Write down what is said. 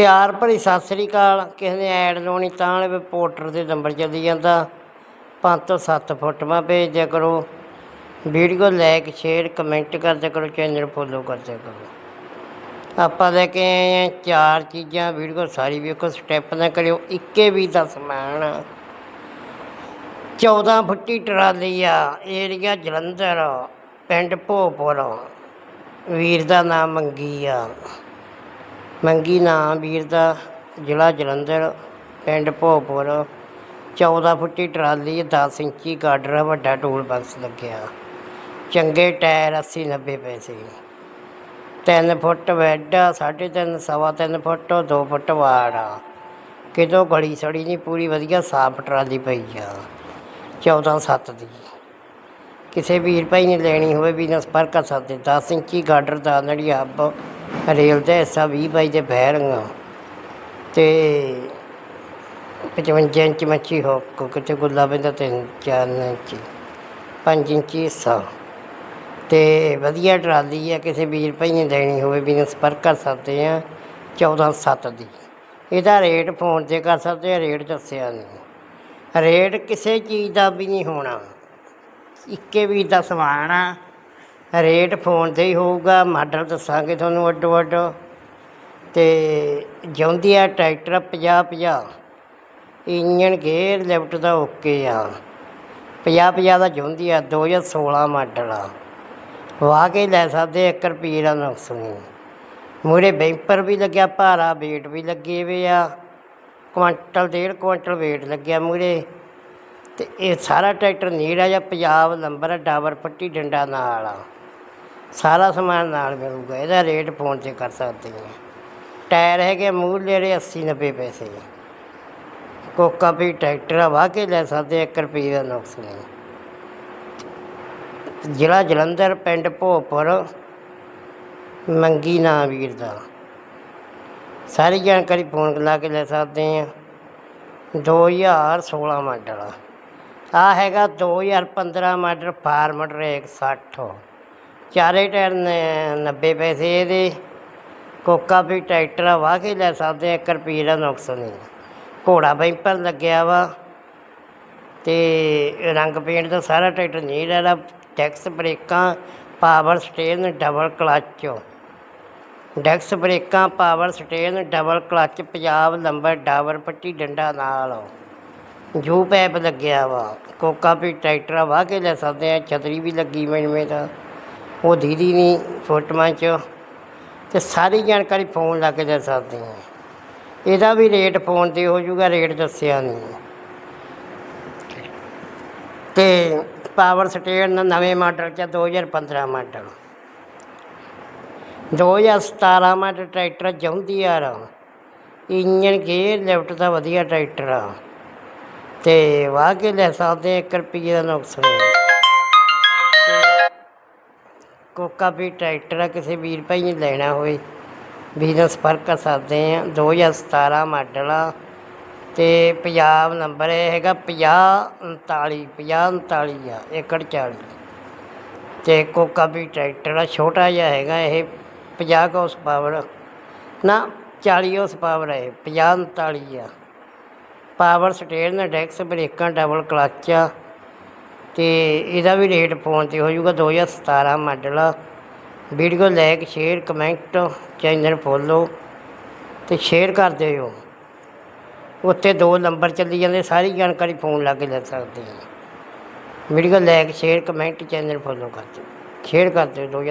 ਪਿਆਰ ਭਰੀ ਸਤਿ ਸ੍ਰੀ ਅਕਾਲ। ਕਿਸੇ ਨੇ ਐਡ ਲਾਉਣੀ ਤਾਂ ਵਾਲੇ ਪੋਰਟਰ ਦੇ ਨੰਬਰ ਚੱਲੀ ਜਾਂਦਾ। 5 ਤੋਂ 7 ਫੋਟੋਆਂ ਭੇਜ ਕਰੋ। ਵੀਡੀਓ ਲਾਈਕ ਸ਼ੇਅਰ, ਕਮੈਂਟ ਕਰ ਕਰੋ, ਚੈਨਲ ਫੋਲੋ ਕਰਦੇ ਕਰੋ। ਆਪਾਂ ਲੈ ਕੇ ਆਏ ਹਾਂ ਚਾਰ ਚੀਜ਼ਾਂ। ਵੀਡੀਓ ਸਾਰੀ ਵੇਖੋ, ਸਟੈਪ ਨਾ ਕਰਿਓ। ਇੱਕੇ ਵੀ ਦਾ ਸਮਾਨ। 14 ਫੁੱਟੀ ਟਰਾਲੀ ਆ, ਏਰੀਆ ਜਲੰਧਰ, ਪਿੰਡ ਭੋਪੁਰ। ਵੀਰ ਦਾ ਨਾਮ ਮੰਗੀ ਆ। ਮੰਗੀ ਨਾਂ ਵੀਰ ਦਾ ਜ਼ਿਲ੍ਹਾ ਜਲੰਧਰ ਪਿੰਡ ਭੋਪੁਰ 14 ਫੁੱਟੀ ਟਰਾਲੀ 10 ਇੰਚੀ ਗਾਡਰ ਵੱਡਾ ਟੂਲ ਬਾਕਸ ਲੱਗਿਆ। ਚੰਗੇ ਟਾਇਰ 80 90 ਪੈਸੇ। 3 ਫੁੱਟ ਬੈੱਡ ਆ, ਸਾਢੇ ਤਿੰਨ ਸਵਾ ਤਿੰਨ ਫੁੱਟ 2 ਫੁੱਟ ਵਾੜ। ਆ ਕਿਤੋਂ ਗਲੀ ਸੜੀ ਨਹੀਂ ਪੂਰੀ ਵਧੀਆ ਸਾਫ਼ ਟਰਾਲੀ ਪਈ ਆ। 14 ਸੱਤ ਦੀ। ਕਿਸੇ ਵੀਰ ਭਾਈ ਨੇ ਲੈਣੀ ਹੋਵੇ ਵੀ ਪਰ ਕਰ ਸਕਦੇ 10 ਇੰਚੀ ਗਾਡਰ ਦਾ ਨੜੀ ਅੱਬ ਰੇਲ ਦਾ ਹਿੱਸਾ 20 ਬਾਈ ਦੇ ਬੈਰਿੰਗ ਤੇ 55 ਇੰਚ ਮੱਛੀ ਹੁੱਕ ਕਿਤੇ ਗੁੱਲਾ ਪੈਂਦਾ ਤਿੰਨ, ਚਾਰ ਇੰਚ 5 ਇੰਚੀ ਹਿੱਸਾ। ਤੇ ਵਧੀਆ ਟਰਾਲੀ ਆ, ਕਿਸੇ ਵੀਰ ਭਾਈ ਨੇ ਲੈਣੀ ਹੋਵੇ ਵੀ ਸੰਪਰਕ ਕਰ ਸਕਦੇ ਆ 14 ਸੱਤ ਦੀ। ਇਹਦਾ ਰੇਟ ਫੋਨ ਤੇ ਕਰ ਸਕਦੇ ਆ, ਰੇਟ ਦੱਸਿਆ ਨਹੀਂ। ਰੇਟ ਕਿਸੇ ਚੀਜ਼ ਦਾ ਵੀ ਨਹੀਂ ਹੋਣਾ। ਇੱਕੇ ਵੀ ਦਾ ਸਮਾਨ ਆ ਰੇਟ ਫੋਨ ਤੇ ਹੀ ਹੋਊਗਾ, ਮਾਡਲ ਦੱਸਾਂਗੇ ਤੁਹਾਨੂੰ ਅੱਡੋ ਅੱਡ। ਤੇ ਜਿਉਂਦੀ ਆ ਟਰੈਕਟਰ 50 50 ਇੰਜਨ ਗੇਅਰ ਲਿਫਟ ਦਾ ਓਕੇ ਆ। 50 50 ਦਾ ਜਿਉਂਦੀ ਆ 2016 ਮਾਡਲ ਆ। ਵਾਹ ਕੇ ਲੈ ਸਕਦੇ 1 ਰੁਪਏ ਦਾ ਨੁਕਸ ਨਹੀਂ। ਮੂਰੇ ਬੈਂਪਰ ਵੀ ਲੱਗਿਆ, ਭਾਰਾ ਵੇਟ ਵੀ ਲੱਗੇ ਵੇ ਆ। ਕੁਆਂਟਲ, ਡੇਢ ਕੁਆਂਟਲ ਵੇਟ ਲੱਗਿਆ ਮੂਰੇ ਤੇ ਇਹ ਸਾਰਾ ਟਰੈਕਟਰ ਨੀਰਾ ਜਾਂ ਪੰਜਾਬ ਨੰਬਰ ਡਾਬਰ ਪੱਟੀ ਡੰਡਾ ਨਾਲ ਆ। ਸਾਰਾ ਸਮਾਨ ਨਾਲ ਮਿਲੂਗਾ ਇਹਦਾ ਰੇਟ ਫੋਨ ਤੇ ਕਰ ਸਕਦੇ ਹਾਂ ਟਾਇਰ ਹੈਗੇ ਮੂਲੇ ਦੇ 80 90 ਪੈਸੇ ਕੋਕਾ ਵੀ ਟਰੈਕਟਰ ਆ ਵਾਹ ਕੇ ਲੈ ਸਕਦੇ 1 ਰੁਪਏ ਦਾ ਨੁਕਸ ਨਹੀਂ ਜ਼ਿਲ੍ਹਾ ਜਲੰਧਰ ਪਿੰਡ ਭੋਪੁਰ ਮੰਗੀ ਨਾਂ ਵੀਰ ਦਾ ਸਾਰੀ ਜਾਣਕਾਰੀ ਫੋਨ ਲਾ ਕੇ ਲੈ ਸਕਦੇ ਆ 2016 ਮਾਡਲ ਆ ਆਹ ਹੈਗਾ 2015 ਮਾਡਲ ਫਾਰਮਰ 160 ਚਾਰੇ ਟਾਇਰ ਨੇ 90 ਪੈਸੇ ਇਹਦੇ। ਕੋਕਾ ਵੀ ਟਰੈਕਟਰ ਆ ਵਾਹ ਕੇ ਲੈ ਸਕਦੇ ਆ 1 ਰੁਪਏ ਦਾ ਨੁਕਸ ਨਹੀਂ। ਘੋੜਾ ਬੈਂਪਰ ਲੱਗਿਆ ਵਾ ਤੇ ਰੰਗ ਪੇਂਟ ਦਾ ਸਾਰਾ ਟਰੈਕਟਰ ਨਹੀਂ ਲੈਣਾ ਡੈਕਸ ਬ੍ਰੇਕਾਂ, ਪਾਵਰ ਸਟੇਨ ਡਬਲ ਕਲਚ। ਡੈਕਸ ਬ੍ਰੇਕਾਂ, power steering double clutch, Punjab number Dabur ਪੱਟੀ ਡੰਡਾ ਨਾਲ। ਜੂ ਪੈਪ ਲੱਗਿਆ ਵਾ। ਕੋਕਾ ਵੀ ਟਰੈਕਟਰ ਆ ਵਾਹ ਕੇ ਲੈ ਸਕਦੇ ਆ। ਛਤਰੀ ਵੀ ਲੱਗੀ ਮੈਨੂੰ ਤਾਂ ਉਹ ਦੀਦੀ ਨਹੀਂ, ਫੋਟੋਆਂ 'ਚ। ਅਤੇ ਸਾਰੀ ਜਾਣਕਾਰੀ ਫੋਨ ਲਾ ਕੇ ਲੈ ਸਕਦੇ ਆ ਇਹਦਾ ਵੀ ਰੇਟ ਫੋਨ ਤੇ ਹੋ ਜਾਊਗਾ, ਰੇਟ ਦੱਸਿਆ ਨਹੀਂ। ਤੇ ਪਾਵਰ ਸਟੇਰਨ ਨਵੇਂ ਮਾਡਲ ਚ 2015 ਮਾਡਲ। 2017 ਮਾਡਲ ਟਰੈਕਟਰ ਜੌਂਦੀ ਆ ਇੰਜਨ ਗੇਅਰ ਲਿਫਟ ਦਾ ਵਧੀਆ ਟਰੈਕਟਰ ਆ। ਤੇ ਵਾਹ ਕੇ ਲੈ ਸਕਦੇ 1 ਰੁਪਏ ਦਾ ਨੁਕਸਾਨ। ਕੋਕਾ ਵੀ ਟਰੈਕਟਰ ਆ, ਕਿਸੇ ਵੀਰ ਭਾਈ ਨੇ ਲੈਣਾ ਹੋਵੇ। ਬਿਜ਼ਨਸ ਪਰ ਕਰ ਸਕਦੇ ਆ। 2017 ਮਾਡਲ ਆ। ਤੇ ਪੰਜਾਬ ਨੰਬਰ ਇਹ ਹੈਗਾ 50 39 50 39 ਆ ਏਕੜ 40 ਤੇ ਕੋਕਾ ਵੀ ਟਰੈਕਟਰ ਆ, ਛੋਟਾ ਜਿਹਾ ਹੈਗਾ ਇਹ 50 ਹਾਊਸ ਪਾਵਰ। ਨਾ 40 ਹਾਊਸ ਪਾਵਰ ਹੈ 50 39 ਆ। ਪਾਵਰ ਸਟੇਰਨ ਡੈਕਸ ਬ੍ਰੇਕਾਂ, ਡਬਲ ਕਲੱਚ ਆ। ਅਤੇ ਇਹਦਾ ਵੀ ਰੇਟ ਫੋਨ ਤੇ ਹੋ ਜਾਊਗਾ 2017 ਮਾਡਲ। ਆ video like share, comment, channel follow ਅਤੇ ਸ਼ੇਅਰ ਕਰ ਦਿਓ। ਉੱਤੇ ਦੋ ਨੰਬਰ ਚੱਲੀ ਜਾਂਦੇ, ਸਾਰੀ ਜਾਣਕਾਰੀ ਫੋਨ ਲਾ ਕੇ ਲੈ ਸਕਦੇ ਆ। Video like share, comment, channel follow ਕਰ ਦਿਓ। ਸ਼ੇਅਰ ਕਰ ਦਿਓ ਦੋ ਹਜ਼ਾਰ